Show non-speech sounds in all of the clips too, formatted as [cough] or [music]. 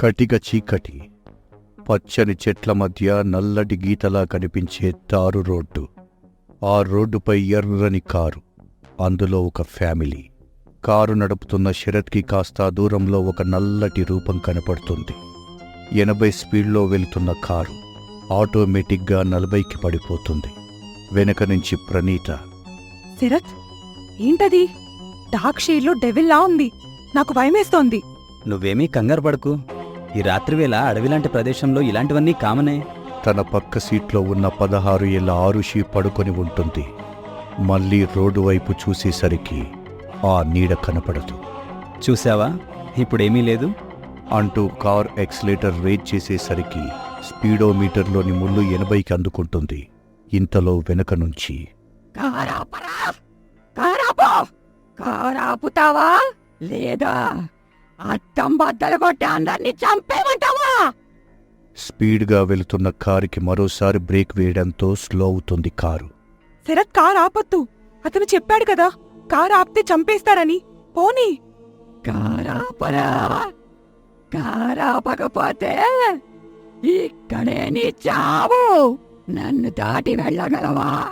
కటిక చీకటి పచ్చని చెట్ల మధ్య నల్లటి గీతలా కనిపించే తారు రోడ్డు. ఆ రోడ్డుపై ఎర్రని కారు అందులో ఒక ఫ్యామిలీ. కారు నడుపుతున్న శరత్కి కాస్త దూరంలో ఒక నల్లటి రూపం కనపడుతుంది. ఎనభై స్పీడ్లో వెళ్తున్న కారు ఆటోమేటిక్గా నలభైకి పడిపోతుంది. వెనక నుంచి ప్రణీత శరత్ ఏంటది? డార్క్ షేడ్లో డెవిల్లా ఉంది. నాకు భయమేస్తోంది. నువ్వేమీ కంగారు పడకు. ఈ రాత్రివేళ అడవిలాంటి ప్రదేశంలో ఇలాంటివన్నీ కామనే? తన పక్క సీట్లో ఉన్న పదహారు ఏళ్ళ ఆరుషి పడుకొని ఉంటుంది. మళ్ళీ రోడ్డు వైపు చూసేసరికి ఆ నీడ కనపడదు. చూసావా ఇప్పుడేమీ లేదు. అంటూ కార్ ఎక్సలేటర్ రేజ్ చేసేసరికి స్పీడోమీటర్లోని ముళ్ళు ఎనభైకి అందుకుంటుంది. ఇంతలో వెనక నుంచి కారాపుతావా? లేదా? అద్దం బద్దలు కొట్టి అందరినీ చంపేమంటావా? స్పీడ్గా వెళుతున్న కారుకి మరోసారి బ్రేక్ వేయడంతో స్లో అవుతుంది కారు. శరత్ కార్ ఆపొద్దు. అతను చెప్పాడు కదా కార్ ఆపితే చంపేస్తారని. పోనీ. కారాపరా కారాపకపోతే ఇక్కడే నీ చావు. నన్ను దాటి వెళ్ళగలవా?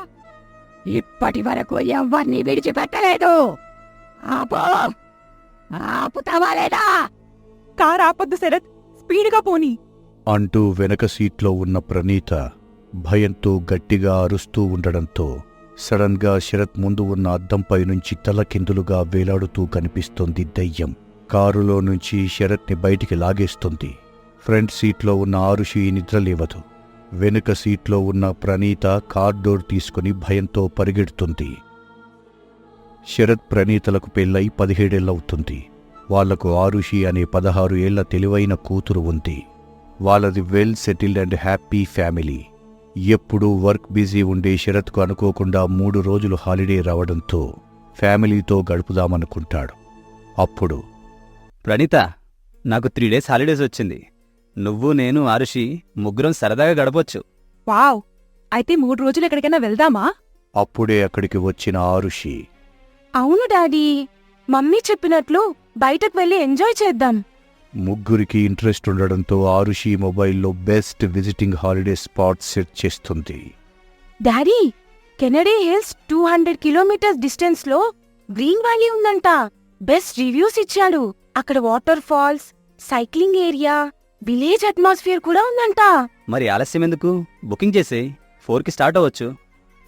ఇప్పటి వరకు ఎవరిని విడిచిపెట్టలేదు. ఆపు. ఆపుతావా లేదా కార్ ఆపొద్దు శరత్. స్పీడ్గా పోనీ. అంటూ వెనక సీట్లో ఉన్న ప్రణీత భయంతో గట్టిగా అరుస్తూ ఉండడంతో సడన్గా శరత్ ముందు ఉన్న అద్దంపై నుంచి తలకిందులుగా వేలాడుతూ కనిపిస్తుంది దయ్యం. కారులో నుంచి శరత్ని బయటికి లాగేస్తుంది. ఫ్రంట్ సీట్లో ఉన్న ఆరుషి నిద్రలేవదు. వెనుక సీట్లో ఉన్న ప్రణీత కార్ డోర్ తీసుకుని భయంతో పరిగెడుతుంది. శరత్ ప్రణీతలకు పెళ్ళై పదిహేడేళ్ళవుతుంది వాళ్ళకు ఆరుషి అనే పదహారు ఏళ్ళ తెలివైన కూతురు ఉంది. వాళ్ళది well settled and happy family. ఎప్పుడూ వర్క్ బిజీ ఉండే శరత్కు అనుకోకుండా మూడు రోజులు హాలిడే రావడంతో ఫ్యామిలీతో గడుపుదామనుకుంటాడు. అప్పుడు ప్రణీత నాకు త్రీ డేస్ హాలిడేస్ వచ్చింది. నువ్వు నేను ఆరుషి ముగ్గురం సరదాగా గడపొచ్చు. వావ్! అయితే మూడు రోజులు ఎక్కడికైనా వెళ్దామా? అప్పుడే అక్కడికి వచ్చిన ఆరుషి అవును డాడీ. మమ్మీ చెప్పినట్లు బయటకు వెళ్ళి ఎంజాయ్ చేద్దాం. ముగ్గురికి ఇంట్రెస్ట్ ఉండడంతో ఆరుషి మొబైల్లో best visiting holiday spot set చేస్తుంది. Daddy Kennedy hills two hundred kilometres డిస్టెన్స్లో గ్రీన్ వ్యాలీ ఉందంట. బెస్ట్ రివ్యూస్ ఇచ్చాడు. అక్కడ waterfalls cycling area village atmosphere కూడా ఉందంట. మరి ఆలస్యం ఎందుకు? బుకింగ్ చేసే ఫోర్కి స్టార్ట్ అవ్వచ్చు.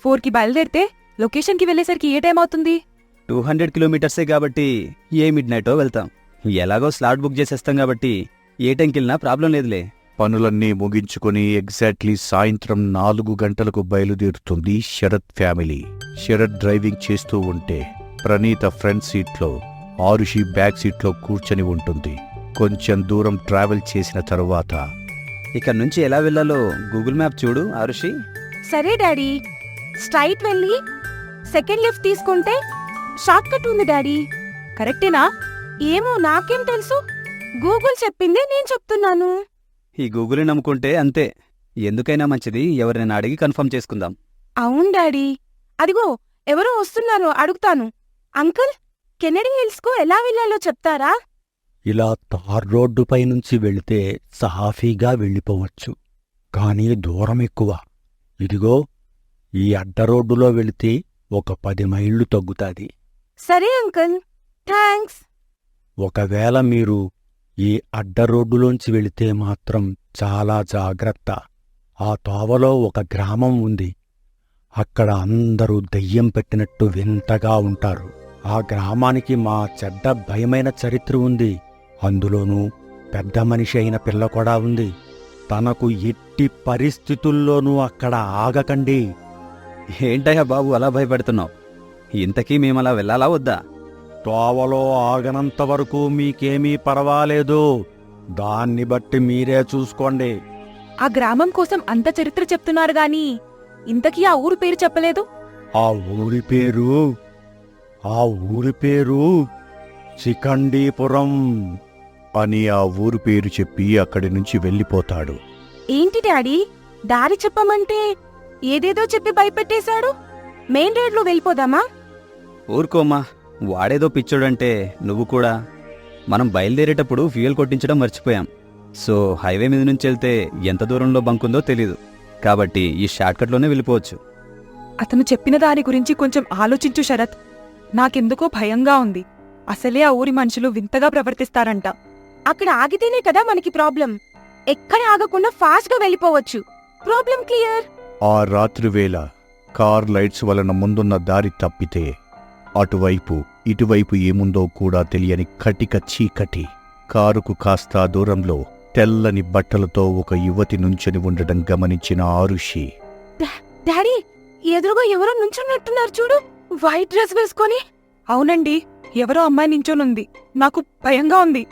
ఫోర్కి బయలుదేరితే లొకేషన్కి వెళ్ళేసరికి ఏ టైం అవుతుంది? టూ హండ్రెడ్ కిలోమీటర్సే కాబట్టి ఏ మిడ్ నైటో వెళ్తాం. ఎలాగో స్లాట్ బుక్ చేసేస్తాం కాబట్టి ఏ టైంకి వెళ్ళినా ప్రాబ్లం లేదులే. పనులన్నీ ముగించుకొని ఎగ్జాక్ట్లీ సాయంత్రం నాలుగు గంటలకు బయలుదేరుతుంది శరత్ ఫ్యామిలీ. శరత్ డ్రైవింగ్ చేస్తూ ఉంటే ప్రణీత ఫ్రంట్ సీట్లో ఆరుషి బ్యాక్ సీట్లో కూర్చొని ఉంటుంది. కొంచెం దూరం ట్రావెల్ చేసిన తరువాత ఇక్కడ నుంచి ఎలా వెళ్ళాలో గూగుల్ మ్యాప్ చూడు ఆరుషి. సరే డాడీ. స్ట్రైట్ వెళ్ళి సెకండ్ లిఫ్ట్ తీసుకుంటే షార్ట్ కట్ ఉంది డాడీ. కరెక్టేనా? ఏమో నాకేం తెలుసు. గూగుల్ చెప్పిందే నేను చెప్తున్నాను. ఈ గూగుల్ని నమ్ముకుంటే అంతే. ఎందుకైనా మంచిది ఎవరినైనా అడిగి కన్ఫర్మ్ చేసుకుందాం. అవును డాడీ. అదిగో ఎవరో వస్తున్నారు అడుగుతాను. అంకుల్ కెనడీ హిల్స్కు ఎలా వెళ్ళాలో చెప్తారా? ఇలా తార్ రోడ్డుపై నుంచి వెళితే సాఫీగా వెళ్ళిపోవచ్చు. కానీ దూరం ఎక్కువ. ఇదిగో ఈ అడ్డరోడ్డులో వెళితే ఒక పది మైళ్ళు తగ్గుతాది. సరే అంకుల్. థ్యాంక్స్ ఒకవేళ మీరు ఈ అడ్డరోడ్డులోంచి వెళితే మాత్రం చాలా జాగ్రత్త. ఆ తోవలో ఒక గ్రామం ఉంది. అక్కడ అందరూ దయ్యం పెట్టినట్టు వింతగా ఉంటారు. ఆ గ్రామానికి మా చెడ్డ భయమైన చరిత్ర ఉంది. అందులోనూ పెద్ద మనిషి అయిన పిల్ల కూడా ఉంది. తనకు ఎట్టి పరిస్థితుల్లోనూ అక్కడ ఆగకండి. ఏంటయ్యా బాబు అలా భయపెడుతున్నావు? ఇంతకీ మేమలా వెళ్ళాలా వద్దా? తోవలో ఆగనంత వరకు మీకేమీ పర్వాలేదు. దాన్ని బట్టి మీరే చూసుకోండి. ఆ గ్రామం కోసం అంత చరిత్ర చెప్తున్నారు గాని ఇంతకీ ఆ ఊరు పేరు చెప్పలేదు? ఆ ఊరి పేరు? ఆ ఊరి పేరు చికండీపురం అని ఆ ఊరు పేరు చెప్పి అక్కడి నుంచి వెళ్ళిపోతాడు. ఏంటి డాడీ? దారి చెప్పమంటే ఏదేదో చెప్పి భయపెట్టేశాడు? మెయిన్ రోడ్లో వెళ్ళిపోదామా? ఊరుకోమ్మా వాడేదో పిచ్చోడంటే నువ్వు కూడా. మనం బయలుదేరేటప్పుడు ఫ్యూయల్ కొట్టించడం మర్చిపోయాం. సో హైవే మీద నుంచి వెళ్తే ఎంత దూరంలో బంక్ ఉందో తెలీదు. కాబట్టి ఈ షార్ట్కట్లోనే వెళ్ళిపోవచ్చు. అతను చెప్పిన దాని గురించి కొంచెం ఆలోచించు శరత్. నాకెందుకో భయంగా ఉంది. అసలే ఆ ఊరి మనుషులు వింతగా ప్రవర్తిస్తారంట. అక్కడ ఆగితేనే కదా మనకి ప్రాబ్లం. ఎక్కడ ఆగకుండా ఫాస్ట్గా వెళ్ళిపోవచ్చు. Problem clear? ఆ రాత్రివేళ కార్ లైట్స్ వలన ముందున్న దారి తప్పితే అటువైపు ఇటువైపు ఏముందో కూడా తెలియని కటిక చీకటి. కారుకు కాస్త దూరంలో తెల్లని బట్టలతో ఒక యువతి నుంచొని ఉండడం గమనించిన ఆరుషి. డాడీ ఎదురుగా ఎవరో నుంచున్నట్టున్నారు చూడు. వైట్ డ్రెస్ వేసుకొని. అవునండి ఎవరో అమ్మాయి నించోనుంది. నాకు భయంగా ఉంది.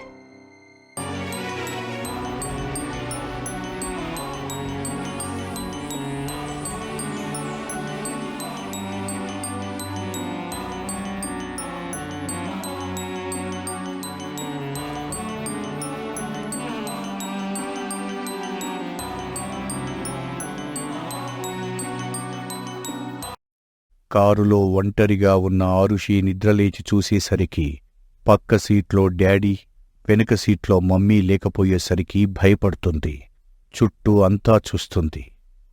కారులో ఒంటరిగా ఉన్న ఆరుషి నిద్రలేచి చూసేసరికి పక్క సీట్లో డాడీ వెనుక సీట్లో మమ్మీ లేకపోయేసరికి భయపడుతుంది. చుట్టూ అంతా చూస్తుంది.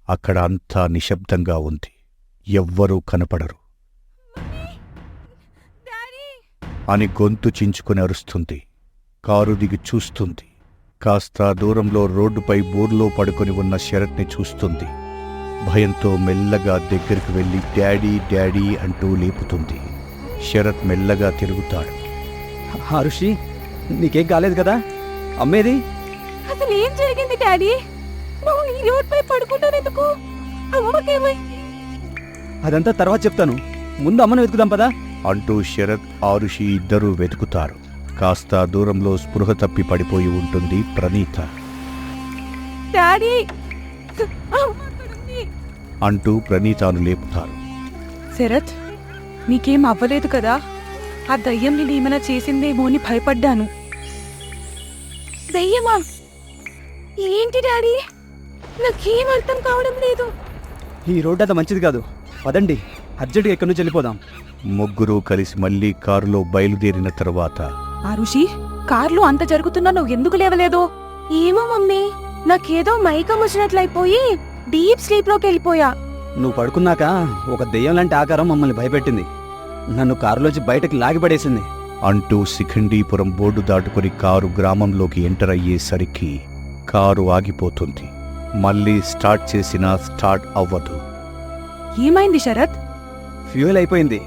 అక్కడ అంతా నిశ్శబ్దంగా ఉంది. ఎవ్వరూ కనపడరు. అని గొంతు చించుకుని అరుస్తుంది. కారు దిగి చూస్తుంది. కాస్త దూరంలో రోడ్డుపై బోర్లో పడుకొని ఉన్న శరత్ని చూస్తుంది. భయంతో మెల్లగా దగ్గరికి వెళ్ళి డాడీ డాడీ అంటూ లేపుతుంది. శరత్ మెల్లగా తిరుగుతాడు. హరుషి నీకేం కాలేదు కదా? అమ్మేది? అసలు ఏం జరిగింది డాడీ? నువ్వు ఈ పడుకుంటానెందుకు? అదంతా తర్వాత చెప్తాను. ముందు అమ్మను వెతుకుదాం పదా. అంటూ శరత్ ఆరుషి ఇద్దరూ వెతుకుతారు. కాస్త దూరంలో స్పృహ తప్పి పడిపోయి ఉంటుంది ప్రణీత. డాడీ. అంటూ ప్రణీతాను లేపుతారు. శరత్ నీకేం అవ్వలేదు కదా? ఆ దయ్యం నేను ఏమైనా చేసిందేమో అని భయపడ్డాను. దయ్యమా? ఏంటి డాడీ? నాకేం అర్థం కావడం లేదు. ఈ రోడ్డు అంత మంచిది కాదు. పదండి అర్జెంటుగా ఎక్కడి నుంచి వెళ్ళిపోదాం. ముగ్గురూ కలిసి మళ్ళీ కారులో బయలుదేరిన తర్వాత ఆ ఋషి కార్లో అంత జరుగుతున్నా నువ్వు ఎందుకు లేవలేదు? ఏమో మమ్మీ నాకేదో మైకం వచ్చినట్లయిపోయి డీప్ స్లీప్లోకి వెళ్ళిపోయా. నువ్వు పడుకున్నాక ఒక దెయ్యం లాంటి ఆకారం మమ్మల్ని భయపెట్టింది. నన్ను కారులోంచి బయటకి లాగిపడేసింది. అంటూ శిఖండీపురం బోర్డు దాటుకుని కారు గ్రామంలోకి ఎంటర్ అయ్యేసరికి కారు ఆగిపోతుంది. మళ్ళీ స్టార్ట్ చేసినా స్టార్ట్ అవ్వదు. ఏమైంది శరత్? ఫ్యూయల్ అయిపోయింది.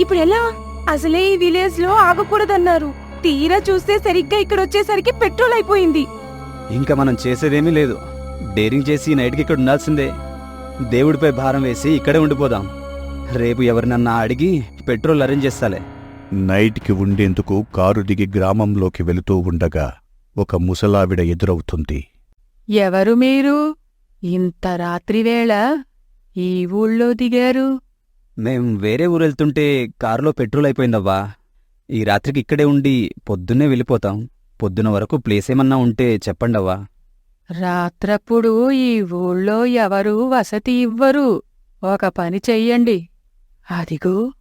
ఇప్పుడు ఎలా? అసలే ఈ విలేజ్లో ఆగకూడదన్నారు. తీరా చూస్తే సరిగ్గా ఇక్కడ వచ్చేసరికి పెట్రోల్ అయిపోయింది. ఇంకా మనం చేసేదేమీ లేదు. డేరింగ్ చేసి ఈ నైట్కి ఇక్కడ ఉండాల్సిందే. దేవుడిపై భారం వేసి ఇక్కడే ఉండిపోదాం. రేపు ఎవరినన్నా అడిగి పెట్రోల్ అరేంజ్ చేస్తాలే. నైట్కి ఉండేందుకు కారు దిగి గ్రామంలోకి వెళుతూ ఉండగా ఒక ముసలావిడ ఎదురవుతుంది. ఎవరు మీరు? ఇంత రాత్రివేళ ఈ ఊళ్ళో దిగారు? మేం వేరే ఊరు వెళ్తుంటే కారులో పెట్రోల్ అయిపోయిందవ్వా. ఈ రాత్రికి ఇక్కడే ఉండి పొద్దున్నే వెళ్ళిపోతాం. పొద్దున వరకు ప్లేస్ ఏమన్నా ఉంటే చెప్పండవ్వా. రాత్రప్పుడు ఈ ఊళ్ళో ఎవరు వసతి ఇవ్వరు. ఒక పని చెయ్యండి. అదిగో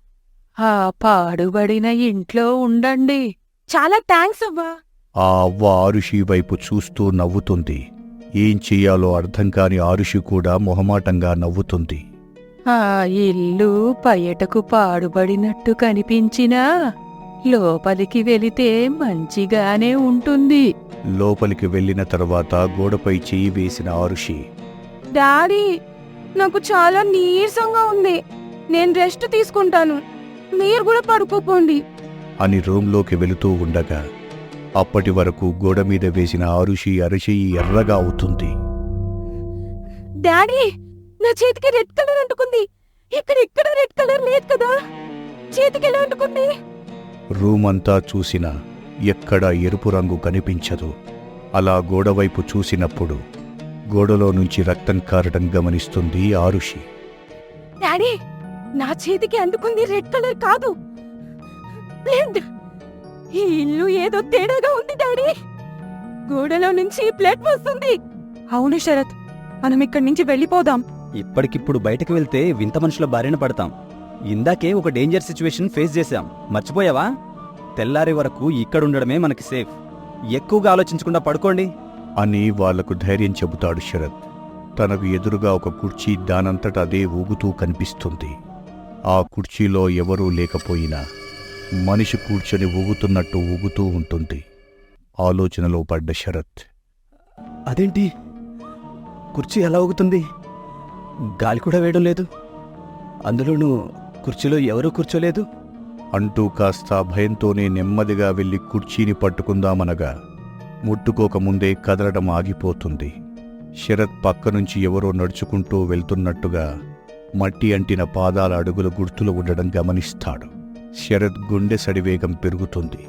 ఆ పాడుబడిన ఇంట్లో ఉండండి. చాలా థ్యాంక్స్ అవ్వా. ఆ అవ్వ ఆరుషి వైపు చూస్తూ నవ్వుతుంది. ఏం చెయ్యాలో అర్థం కాని ఆరుషి కూడా మొహమాటంగా నవ్వుతుంది. ఆ ఇల్లు బయటకు పాడుబడినట్టు కనిపించినా లోపలికి వెళితే మంచిగానే ఉంటుంది. లోపలికి వెళ్ళిన తర్వాత గోడపై చెయ్యి వేసిన ఆరుషి డాడీ నాకు చాలా నీరసంగా ఉంది. నేను రెస్ట్ తీసుకుంటాను. మీరు కూడా పడుకోపోండి. అని రూంలోకి వెళుతూ ఉండగా అప్పటి వరకు గోడ మీద వేసిన ఆరుషి అరిచి ఎర్రగా అవుతుంది. డాడీ నా చేతికి రెడ్ కలర్ అంటుకుంది. ఇక్కడ ఇక్కడ రెడ్ కలర్ లేదు కదా? చేతికి ఎలా అంటుకుంది? రూమ్ అంతా చూసినా ఎక్కడా ఎరుపు రంగు కనిపించదు. అలా గోడవైపు చూసినప్పుడు గోడలో నుంచి రక్తం కారడం గమనిస్తుంది ఆరుషి డాడీ నా చేతికి అంటుకుంది రెడ్ కలర్ కాదు. బ్లడ్ ఈ ఇల్లు ఏదో తేడాగా ఉంది డాడీ. గోడలో నుంచి బ్లడ్ వస్తుంది. అవును శరత్ మనం ఇక్కడి నుంచి వెళ్ళిపోదాం. ఇప్పటికిప్పుడు బయటకు వెళ్తే వింత మనుషుల బారిన పడతాం. ఇందాకే ఒక డేంజర్ సిచ్యువేషన్ ఫేస్ చేశాం. మర్చిపోయావా? తెల్లారి వరకు ఇక్కడుండడమే మనకి సేఫ్ ఎక్కువగా ఆలోచించకుండా పడుకోండి. అని వాళ్ళకు ధైర్యం చెబుతాడు శరత్. తనకు ఎదురుగా ఒక కుర్చీ దానంతట అదే ఊగుతూ కనిపిస్తుంది. ఆ కుర్చీలో ఎవరూ లేకపోయినా మనిషి కూర్చొని ఊగుతున్నట్టు ఊగుతూ ఉంటుంది. ఆలోచనలో పడ్డ శరత్. అదేంటి? కుర్చీ ఎలా ఊగుతుంది? గాలి కూడా వేయడం లేదు. అందులోనూ కుర్చీలో ఎవరూ కూర్చోలేదు? అంటూ కాస్త భయంతోనే నెమ్మదిగా వెళ్ళి కుర్చీని పట్టుకుందామనగా ముట్టుకోకముందే కదలడం ఆగిపోతుంది. శరత్ పక్క నుంచి ఎవరో నడుచుకుంటూ వెళ్తున్నట్టుగా మట్టి అంటిన పాదాల అడుగుల గుర్తులు ఉండడం గమనిస్తాడు. శరత్ గుండె సడివేగం పెరుగుతుంది.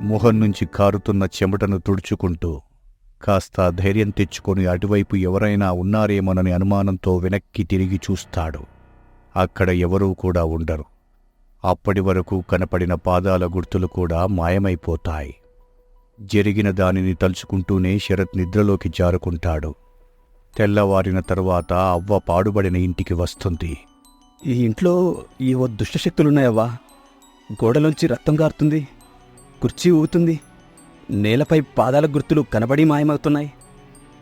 మొహం నుంచి కారుతున్న చెమటను తుడుచుకుంటూ కాస్త ధైర్యం తెచ్చుకొని అటువైపు ఎవరైనా ఉన్నారేమోనని అనుమానంతో వెనక్కి తిరిగి చూస్తాడు. అక్కడ ఎవరూ కూడా ఉండరు. అప్పటి వరకు కనపడిన పాదాల గుర్తులు కూడా మాయమైపోతాయి. జరిగిన దానిని తలుచుకుంటూనే శరత్ నిద్రలోకి జారుకుంటాడు. తెల్లవారిన తరువాత అవ్వ పాడుబడిన ఇంటికి వస్తుంది. ఈ ఇంట్లో ఏవో దుష్టశక్తులున్నాయవ్వా. గోడలోంచి రక్తం గారుతుంది. కుర్చీ ఊగుతుంది. నేలపై పాదాల గుర్తులు కనబడి మాయమవుతున్నాయి.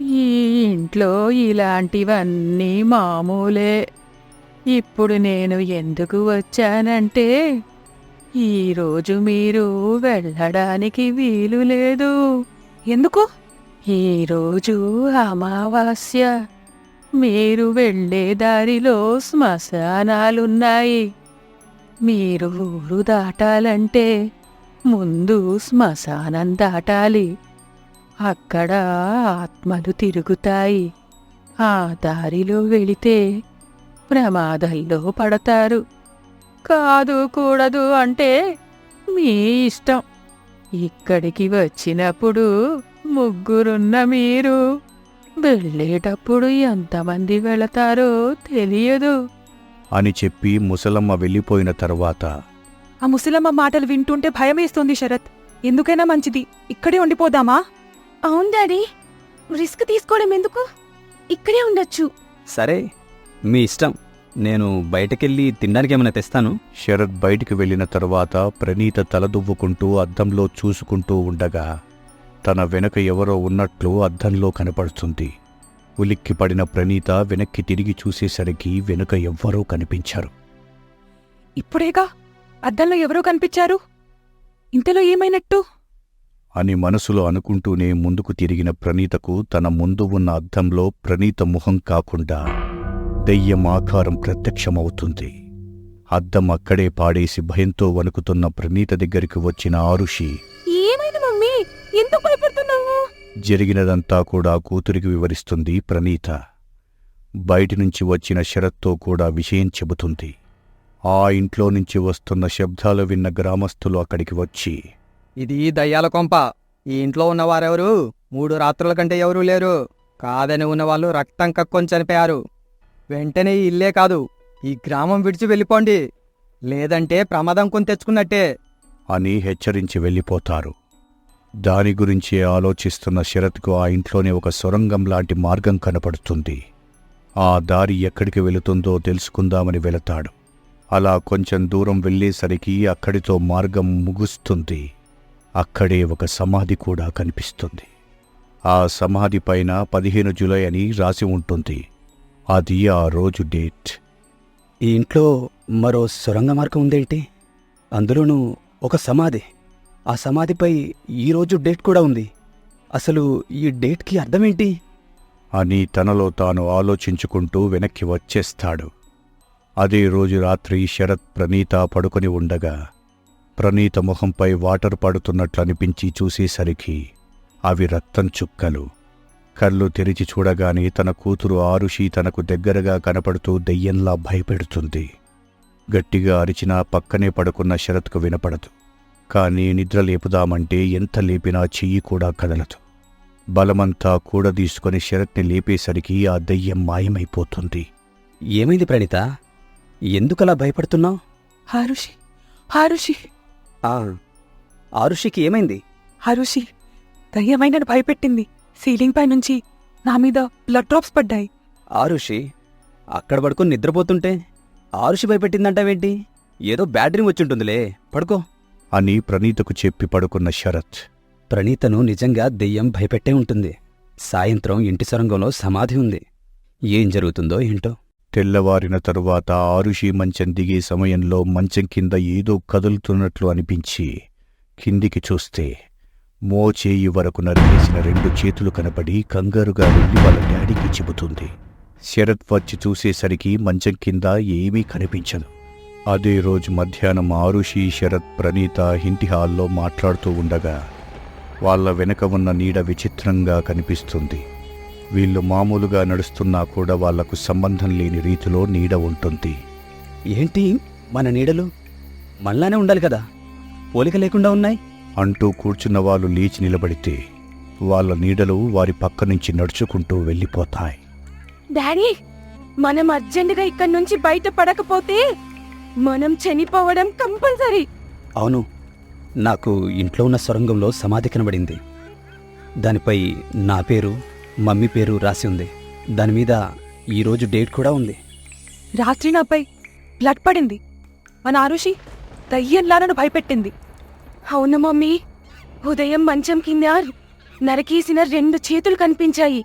ఈ ఇంట్లో ఇలాంటివన్నీ మామూలే. ఇప్పుడు నేను ఎందుకు వచ్చానంటే ఈరోజు మీరు వెళ్ళడానికి వీలు లేదు. ఎందుకు? ఈరోజు అమావాస్య. మీరు వెళ్ళే దారిలో శ్మశానాలున్నాయి. మీరు ఊరు దాటాలంటే ముందు శ్మశానం దాటాలి. అక్కడ ఆత్మలు తిరుగుతాయి. ఆ దారిలో వెళితే ప్రమాదంలో పడతారు కాదు కూడదు అంటే మీ ఇష్టం. ఇక్కడికి వచ్చినప్పుడు ముగ్గురున్న మీరు వెళ్ళేటప్పుడు ఎంతమంది వెళతారో తెలియదు. అని చెప్పి ముసలమ్మ వెళ్ళిపోయిన తరువాత ఆ ముసలమ్మ మాటలు వింటుంటే భయమేస్తోంది శరత్. ఎందుకైనా మంచిది. ఇక్కడే ఉండిపోదామా? అవును డాడీ. రిస్క్ తీసుకోవడం ఎందుకు? ఇక్కడే ఉండొచ్చు. సరే మీ ఇష్టం. నేను బయటకెళ్ళి తినడానికి ఏమైనా తెస్తాను? శరత్ బయటికి వెళ్ళిన తరువాత ప్రణీత తలదువ్వుకుంటూ అద్దంలో చూసుకుంటూ ఉండగా తన వెనక ఎవరో ఉన్నట్లు అద్దంలో కనపడుతుంది. ఉలిక్కి పడిన ప్రణీత వెనక్కి తిరిగి చూసేసరికి వెనుక ఎవ్వరూ కనిపించారు. ఇప్పుడేగా? అద్దంలో ఎవరో కనిపించారు? ఇంతలో ఏమైనట్టు? అని మనసులో అనుకుంటూనే ముందుకు తిరిగిన ప్రణీతకు తన ముందు ఉన్న అద్దంలో ప్రణీత ముఖం కాకుండా దెయ్యం ఆకారం ప్రత్యక్షమవుతుంది. అద్దం అక్కడే పాడేసి భయంతో వణుకుతున్న ప్రణీత దగ్గరికి వచ్చిన ఆరుషి ఏమైంది మమ్మీ? ఎందుకు భయపడుతున్నావు? జరిగినదంతా కూడా కూతురికి వివరిస్తుంది ప్రణీత. బయటి నుంచి వచ్చిన శరత్తో కూడా విషయం చెబుతుంది. ఆ ఇంట్లో నుంచి వస్తున్న శబ్దాలు విన్న గ్రామస్తులు అక్కడికి వచ్చి ఇది దయ్యాల కొంప. ఈ ఇంట్లో ఉన్నవారెవరు? మూడు రాత్రుల కంటే ఎవరూ లేరు. కాదని ఉన్నవాళ్ళు రక్తం కక్కొని చనిపోయారు. వెంటనే ఈ ఇల్లే కాదు ఈ గ్రామం విడిచి వెళ్ళిపోండి. లేదంటే ప్రమాదం కొని తెచ్చుకున్నట్టే. అని హెచ్చరించి వెళ్ళిపోతారు. దాని గురించి ఆలోచిస్తున్న శరత్కు ఆ ఇంట్లోనే ఒక సొరంగం లాంటి మార్గం కనపడుతుంది. ఆ దారి ఎక్కడికి వెళుతుందో తెలుసుకుందామని వెళతాడు. అలా కొంచెం దూరం వెళ్ళేసరికి అక్కడితో మార్గం ముగుస్తుంది. అక్కడే ఒక సమాధి కూడా కనిపిస్తుంది. ఆ సమాధి పైన పదిహేను జులై అని రాసి ఉంటుంది. అది ఆ రోజు డేట్. ఈ ఇంట్లో మరో సొరంగ మార్గం ఉందేంటి? అందులోనూ ఒక సమాధి. ఆ సమాధిపై ఈరోజు డేట్ కూడా ఉంది. అసలు ఈ డేట్కి అర్థమేంటి? అని తనలో తాను ఆలోచించుకుంటూ వెనక్కి వచ్చేస్తాడు. అదే రోజు రాత్రి శరత్ ప్రణీత పడుకొని ఉండగా ప్రణీత ముఖంపై వాటర్ పడుతున్నట్లు అనిపించి చూసేసరికి అవి రక్తం చుక్కలు. కళ్ళు తెరిచి చూడగానే తన కూతురు ఆరుషి తనకు దగ్గరగా కనపడుతూ దెయ్యంలా భయపెడుతుంది. గట్టిగా అరిచినా పక్కనే పడుకున్న శరత్కు వినపడదు. కానీ నిద్ర లేపుదామంటే ఎంత లేపినా చెయ్యి కూడా కదలదు. బలమంతా కూడదీసుకొని శరత్ని లేపేసరికి ఆ దెయ్యం మాయమైపోతుంది. ఏమైంది ప్రణీత? ఎందుకలా భయపడుతున్నావు? హారుషి హారుషి ఆరుషికి ఏమైంది? హారుషి దయ్యమైన భయపెట్టింది. సీలింగ్ పై నుంచి నా మీద బ్లడ్ డ్రాప్స్ పడ్డాయి. ఆరుషి అక్కడ పడుకొని నిద్రపోతుంటే ఆరుషి భయపెట్టిందంటావేంటి? ఏదో బ్యాడ్ డ్రీమ్ వచ్చింటుందిలే. పడుకో. అని ప్రణీతకు చెప్పి పడుకున్న శరత్. ప్రణీతను నిజంగా దెయ్యం భయపెట్టే ఉంటుంది. సాయంత్రం ఇంటి సొరంగంలో సమాధి ఉంది. ఏం జరుగుతుందో ఏంటో? తెల్లవారిన తరువాత ఆరుషి మంచం దిగే సమయంలో మంచం కింద ఏదో కదులుతున్నట్లు అనిపించి కిందికి చూస్తే మోచేయి వరకు నరికేసిన రెండు చేతులు కనపడి కంగారుగా వెళ్ళి వాళ్ళ డాడీకి చెబుతుంది. శరత్ వచ్చి చూసేసరికి మంచం కింద ఏమీ కనిపించదు అదే రోజు మధ్యాహ్నం ఆరుషి శరత్ ప్రణీత ఇంటి హాల్లో మాట్లాడుతూ ఉండగా వాళ్ళ వెనక ఉన్న నీడ విచిత్రంగా కనిపిస్తుంది. వీళ్ళు మామూలుగా నడుస్తున్నా కూడా వాళ్ళకు సంబంధం లేని రీతిలో నీడ ఉంటుంది. ఏంటి? మన నీడలు? మనలానే ఉండాలి కదా? పోలిక లేకుండా ఉన్నాయి? అంటూ కూర్చున్న వాళ్ళు లేచి నిలబడితే వాళ్ళ నీడలు వారి పక్క నుంచి నడుచుకుంటూ వెళ్ళిపోతాయి. డాడీ మనం అర్జెంటుగా ఇక్కడి నుంచి బయట పడకపోతే మనం చనిపోవడం కంపల్సరీ. అవును నాకు ఇంట్లో ఉన్న సొరంగంలో సమాధి కనబడింది. దానిపై నా పేరు మమ్మీ పేరు రాసి ఉంది. దాని మీద ఈరోజు డేట్ కూడా ఉంది. రాత్రి నాపై బ్లడ్ పడింది. మన ఆరుషి దయ్యంలా నన్ను భయపెట్టింది. అవును మమ్మీ. ఉదయం మంచం కింద నరకేసిన రెండు చేతులు కనిపించాయి.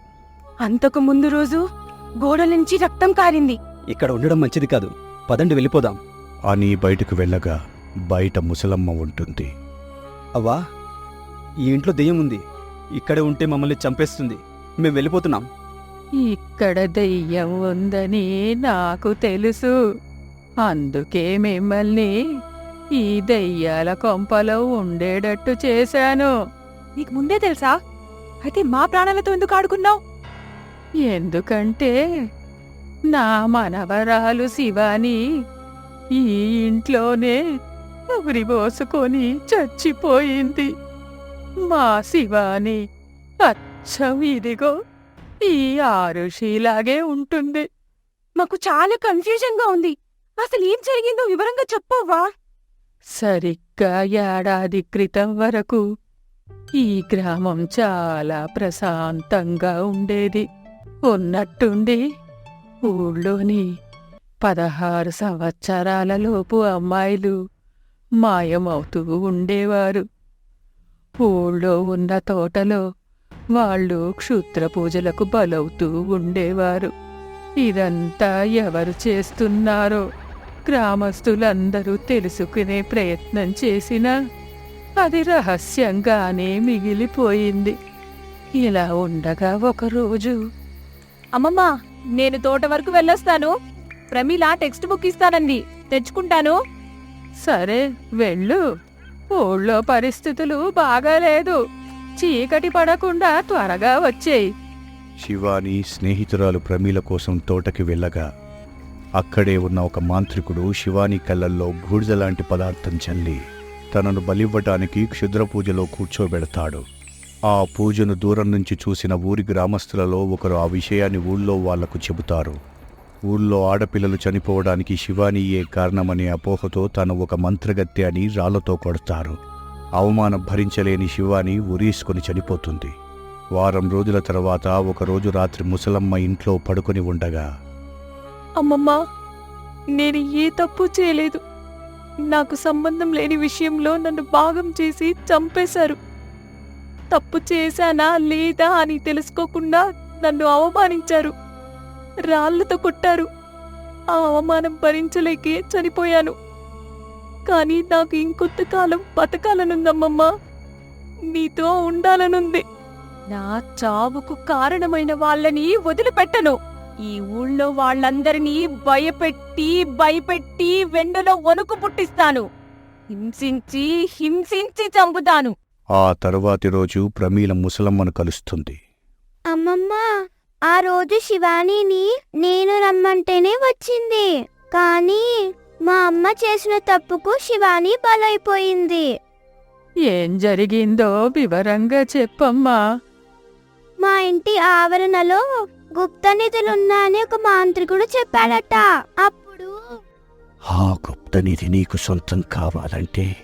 అంతకు ముందు రోజు గోడ నుంచి రక్తం కారింది. ఇక్కడ ఉండడం మంచిది కాదు. పదండి వెళ్ళిపోదాం. అని బయటకు వెళ్ళగా బయట ముసలమ్మ ఉంటుంది. అవ్వా ఈ ఇంట్లో దెయ్యం ఉంది. ఇక్కడే ఉంటే మమ్మల్ని చంపేస్తుంది. మేము వెళ్ళిపోతున్నాం. ఇక్కడ దెయ్యం ఉందని నాకు తెలుసు. అందుకే మిమ్మల్ని ఈ దెయ్యాల కొంపలో ఉండేటట్టు చేశాను. నీకు ముందే తెలుసా? అయితే మా ప్రాణాలతో ఎందుకు ఆడుకున్నావు? ఎందుకంటే నా మనవరాలు శివాని ఈ ఇంట్లోనే ఉరిబోసుకొని చచ్చిపోయింది. మా శివాని అచ్చం ఇదిగో ఈ ఆరుషిలాగే ఉంటుంది. మాకు చాలా కన్ఫ్యూజన్గా ఉంది. అసలు ఏం జరిగిందో వివరంగా చెప్పవా? సరిగ్గా ఏడాది క్రితం వరకు ఈ గ్రామం చాలా ప్రశాంతంగా ఉండేది. ఉన్నట్టుండి ఊళ్ళోని పదహారు సంవత్సరాలలోపు అమ్మాయిలు మాయమవుతూ ఉండేవారు. ఊళ్ళో ఉన్న తోటలో వాళ్ళు క్షుద్ర పూజలకు బలవుతూ ఉండేవారు. ఇదంతా ఎవరు చేస్తున్నారో గ్రామస్తులందరూ తెలుసుకునే ప్రయత్నం చేసినా అది రహస్యంగానే మిగిలిపోయింది. ఇలా ఉండగా ఒకరోజు అమ్మమ్మ నేను తోట వరకు వెళ్ళొస్తాను. ప్రమీల టెక్స్ట్ బుక్ ఇస్తానంది. తెచ్చుకుంటాను. సరే వెళ్ళు. ఊళ్ళో పరిస్థితులు బాగాలేదు చీకటి పడకుండా త్వరగా వచ్చేయి. శివాని స్నేహితురాలు ప్రమీల కోసం తోటకి వెళ్ళగా అక్కడే ఉన్న ఒక మాంత్రికుడు శివాని కళ్ళల్లో బూడిద లాంటి పదార్థం చల్లి తనను బలివ్వటానికి క్షుద్ర పూజలో కూర్చోబెడతాడు. ఆ పూజను దూరం నుంచి చూసిన ఊరి గ్రామస్తులలో ఒకరు ఆ విషయాన్ని ఊళ్ళో వాళ్ళకు చెబుతారు. ఊళ్ళో ఆడపిల్లలు చనిపోవడానికి శివానీయే కారణమనే అపోహతో తను ఒక మంత్రగత్తె అని రాళ్ళతో కొడతారు. అవమానం భరించలేని శివాని ఉరీసుకొని చనిపోతుంది. వారం రోజుల తర్వాత ఒకరోజు రాత్రి ముసలమ్మ ఇంట్లో పడుకొని ఉండగా అమ్మమ్మ నేను ఏ తప్పు చేయలేదు. నాకు సంబంధం లేని విషయంలో నన్ను భాగం చేసి చంపేశారు. తప్పు చేశానా లేదా అని తెలుసుకోకుండా నన్ను అవమానించారు. రాళ్ళతో కొట్టారు. ఆ అవమానం భరించలేకే చనిపోయాను. కానీ నాకు ఇంకొంత కాలం బతకాలనుందమ్మమ్మ. నీతో ఉండాలనుంది. నా చావుకు కారణమైన వాళ్ళని వదిలిపెట్టను. ఈ ఊళ్ళో వాళ్ళందరినీ భయపెట్టి భయపెట్టి వెండలో వణుకు పుట్టిస్తాను. హింసించి హింసించి చంపుతాను. ఆ తరువాతి రోజు ప్రమీల ముసలమ్మను కలుస్తుంది. అమ్మమ్మ ఆ రోజు శివానీని నేను రమ్మంటేనే వచ్చింది. కానీ మా అమ్మ చేసిన తప్పుకు శివాని బలైపోయింది. ఏం జరిగిందో వివరంగా చెప్పమ్మా. మా ఇంటి ఆవరణలో గుప్త నిధులున్నాయని ఒక మాంత్రికుడు చెప్పాడట. అప్పుడు ఆ గుప్తనిధి నీకు సొంతం కావాలంటే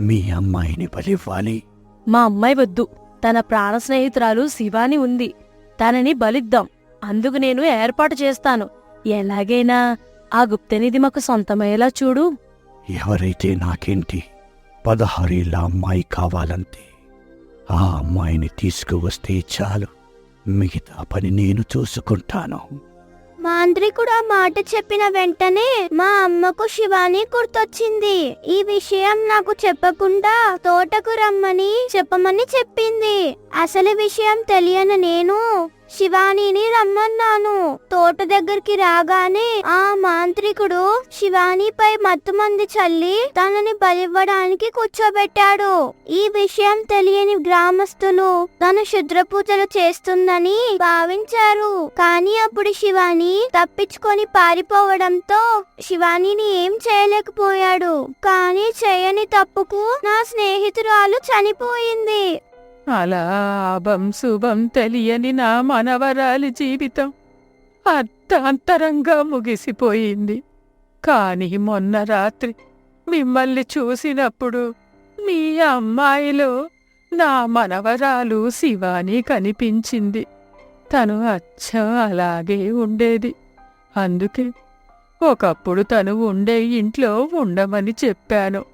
మీ అమ్మాయిని బలివ్వాలి. మా అమ్మాయి వద్దు. తన ప్రాణ స్నేహితురాలు శివాని ఉంది. తనని బలిద్దాం. అందుకు నేను ఏర్పాటు చేస్తాను. ఎలాగైనా ఆ గుప్తనిధి మాకు సొంతమయ్యేలా చూడు. ఎవరైతే నాకేంటి పదహారేళ్ళ అమ్మాయి కావాలంతే ఆ అమ్మాయిని తీసుకువస్తే చాలు. మిగతా పని నేను చూసుకుంటాను. మాంత్రికుడు ఆ మాట చెప్పిన వెంటనే మా అమ్మకు శివాని గుర్తొచ్చింది. ఈ విషయం నాకు చెప్పకుండా తోటకు రమ్మని చెప్పమని చెప్పింది. అసలు విషయం తెలియని నేను శివానీని రమ్మన్నాను. తోట దగ్గరికి రాగానే ఆ మాంత్రికుడు శివానీపై మత్తుమంది చల్లి తనని బలివ్వడానికి కూర్చోబెట్టాడు. ఈ విషయం తెలియని గ్రామస్తులు తను శుద్ర పూజలు చేస్తుందని భావించారు. కానీ అప్పుడు శివాని తప్పించుకొని పారిపోవడంతో శివానీని ఏం చేయలేకపోయాడు. కానీ చేయని తప్పుకు నా స్నేహితురాలు చనిపోయింది. అలాభం శుభం తెలియని నా మనవరాలి జీవితం అర్థాంతరంగా ముగిసిపోయింది. కాని మొన్న రాత్రి మిమ్మల్ని చూసినప్పుడు మీ అమ్మాయిలో నా మనవరాలు శివాని కనిపించింది. తను అచ్చం అలాగే ఉండేది. అందుకే ఒకప్పుడు తను ఉండే ఇంట్లో ఉండమని చెప్పాను.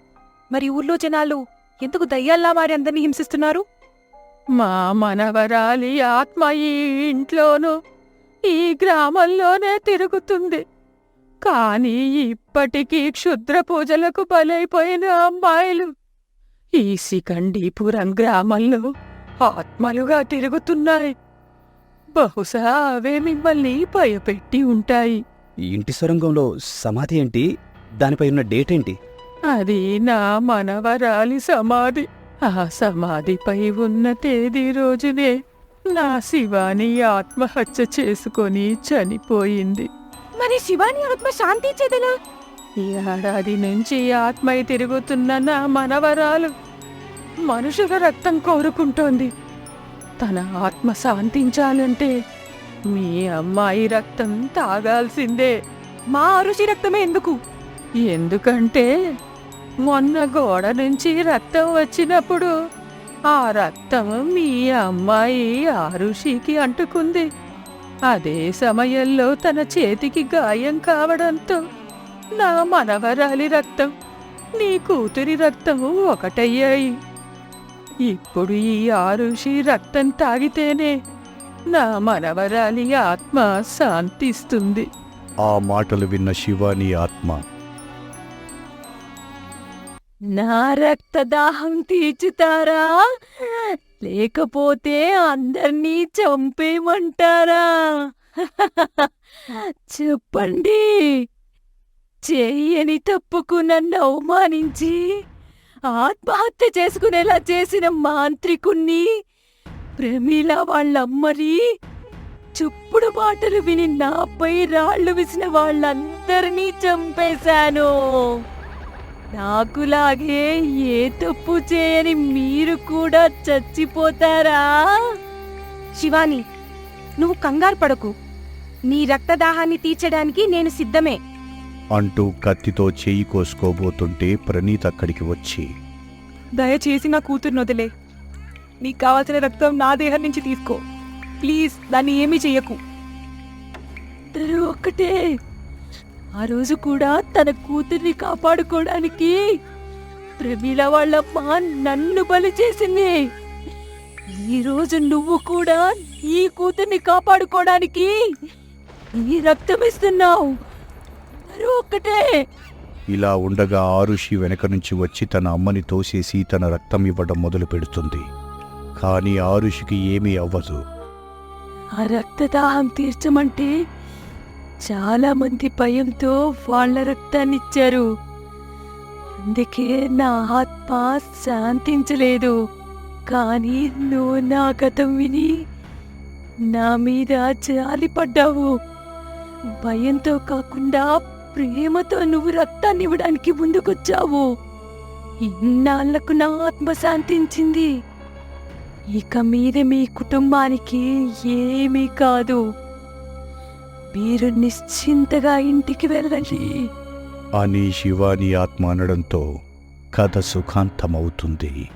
మరి ఊర్లో జనాలు ఎందుకు దయ్యాల్లా వారి అందరినీ హింసిస్తున్నారు? మా మనవరాలి ఆత్మ ఈ ఇంట్లోనూ ఈ గ్రామంలోనే తిరుగుతుంది. కాని ఇప్పటికీ క్షుద్ర పూజలకు బలైపోయిన అమ్మాయిలు ఈ శిఖండీపురం గ్రామంలో ఆత్మలుగా తిరుగుతున్నాయి. బహుశా అవే మిమ్మల్ని భయపెట్టి ఉంటాయి. ఇంటి సొరంగంలో సమాధి ఏంటి? దానిపై ఉన్న డేట్ ఏంటి? అది నా మనవరాలి సమాధి. ఆ సమాధిపై ఉన్న తేదీ రోజునే నా శివాని ఆత్మహత్య చేసుకొని చనిపోయింది. మరి శివాని ఆత్మ శాంతి చెదలా ఈ ఏడాది నుంచి ఆత్మై తిరుగుతున్న నా మనవరాలు మనుషుల రక్తం కోరుకుంటోంది. తన ఆత్మ శాంతించాలంటే మీ అమ్మాయి రక్తం తాగాల్సిందే. మా అరుషి రక్తమే ఎందుకు? ఎందుకంటే మొన్న గోడ నుంచి రక్తం వచ్చినప్పుడు ఆ రక్తం మీ అమ్మాయి ఆరుషికి అంటుకుంది. అదే సమయంలో తన చేతికి గాయం కావడంతో నా మనవరాలి రక్తం నీ కూతురి రక్తం ఒకటయ్యాయి. ఇప్పుడు ఈ ఆరుషి రక్తం తాగితేనే నా మనవరాలి ఆత్మ శాంతిస్తుంది. ఆ మాటలు విన్న శివాని ఆత్మ నా రక్తదాహం తీర్చుతారా? లేకపోతే అందర్నీ చంపేమంటారా [laughs] చెప్పండి. చెయ్యని తప్పుకు నన్ను అవమానించి ఆత్మహత్య చేసుకునేలా చేసిన మాంత్రికుణ్ణి ప్రమీల వాళ్ళమ్మరి చుప్పుడు మాటలు విని నాపై రాళ్ళు విసిన వాళ్ళందరినీ చంపేశాను. నాకులాగే ఏ తప్పు చేయని మీరు కూడా చచ్చిపోతారా? శివాని నువ్వు కంగారు పడకు. నీ రక్తదాహాన్ని తీర్చడానికి నేను సిద్ధమే. అంటూ కత్తితో చెయ్యి కోసుకోబోతుంటే ప్రణీత్ అక్కడికి వచ్చి దయచేసి నా కూతుర్ని వదిలే. నీకు కావాల్సిన రక్తం నా దేహం నుంచి తీసుకో. ప్లీజ్ దాన్ని ఏమీ చెయ్యకు. ఒక్కటే. ఆ రోజు కూడా తన కూతుర్ని కాపాడుకోవడానికి ప్రమీల వాళ్ళమ్మ నన్ను బలి చేసింది. ఈ రోజు నువ్వు కూడా ఈ కూతుర్ని కాపాడుకోవడానికి ఈ రక్తం ఇస్తున్నావు. ఒక్కటే. ఇలా ఉండగా ఆరుషి వెనక నుంచి వచ్చి తన అమ్మని తోసేసి తన రక్తం ఇవ్వడం మొదలు పెడుతుంది. కానీ ఆరుషికి ఏమీ అవ్వదు. ఆ రక్తదాహం తీర్చమంటే చాలా మంది భయంతో వాళ్ళ రక్తాన్నిచ్చారు. అందుకే నా ఆత్మ శాంతించలేదు. కానీ నువ్వు నా గతం విని నా మీద జాలిపడ్డావు. భయంతో కాకుండా ప్రేమతో నువ్వు రక్తాన్ని ఇవ్వడానికి ముందుకొచ్చావు. ఇన్నాళ్ళకు నా ఆత్మ శాంతించింది. ఇక మీద మీ కుటుంబానికి ఏమీ కాదు. మీరు నిశ్చింతగా ఇంటికి వెళ్ళండి. అని శివాని ఆత్మ అనడంతో కథ సుఖాంతమవుతుంది.